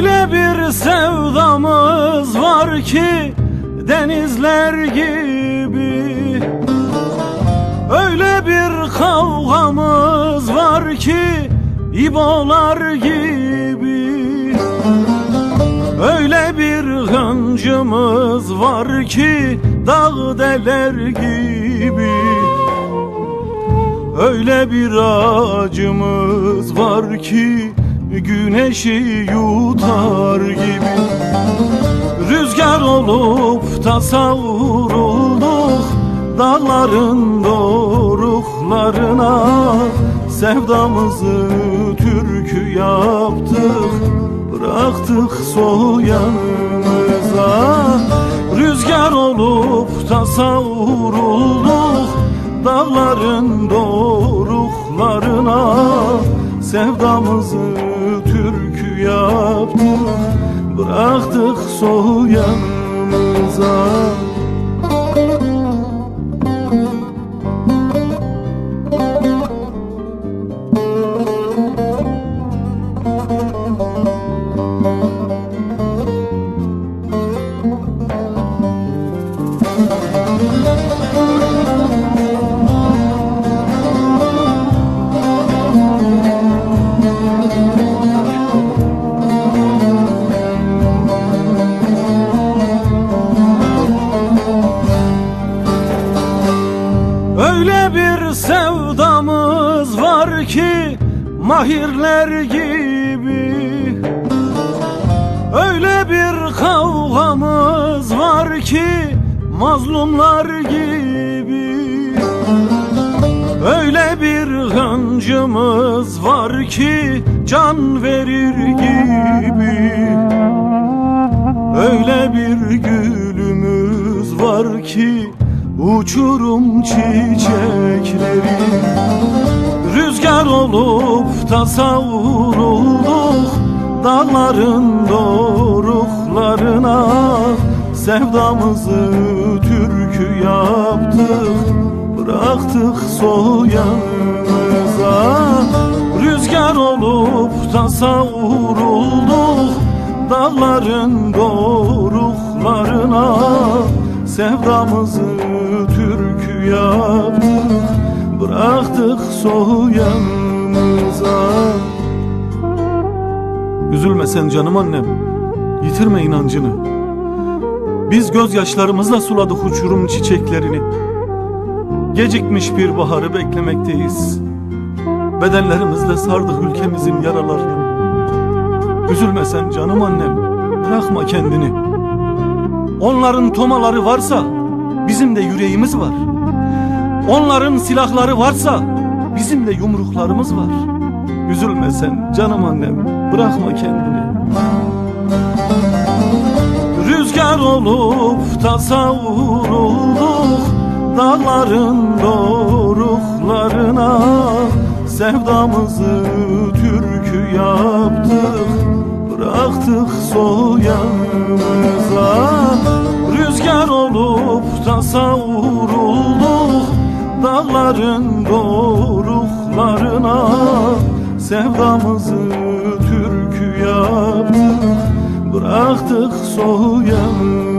Öyle bir sevdamız var ki denizler gibi. Öyle bir kavgamız var ki ibolar gibi. Öyle bir hıncımız var ki dağ deler gibi. Öyle bir acımız var ki güneşi yutar gibi. Rüzgar olup da savrulduk dağların doruklarına. Sevdamızı türkü yaptık bıraktık sol yanımıza. Rüzgar olup da savrulduk dağların doruklarına. Sevdamızı yaptık. Bıraktık sol sevdamız var ki mahirler gibi. Öyle bir kavgamız var ki mazlumlar gibi. Öyle bir hıncımız var ki can verir gibi. Öyle bir gülümüz var ki uçurum çiçekleri Rüzgar olup da savrulduk dağların doruklarına. Sevdamızı türkü yaptık bıraktık sol yanımıza Rüzgar olup da savrulduk dağların doruklarına Sevdamızı türkü yaptık Bıraktık sol yanımıza. Üzülme sen canım annem Yitirme inancını. Biz gözyaşlarımızla suladık uçurum çiçeklerini. Gecikmiş bir baharı beklemekteyiz. Bedenlerimizle sardık ülkemizin yaralarını. Üzülme sen canım annem Bırakma kendini Onların tomaları varsa bizim de yüreğimiz var. Onların silahları varsa bizim de yumruklarımız var. Üzülme sen canım annem bırakma kendini. Rüzgar olup da savrulduk dağların doruklarına Sevdamızı türkü yaptık bıraktık sol yanımıza. Rüzgar olup da savrulduk dağların doruklarına. Sevdamızı türkü yaptık bıraktık sol yanımıza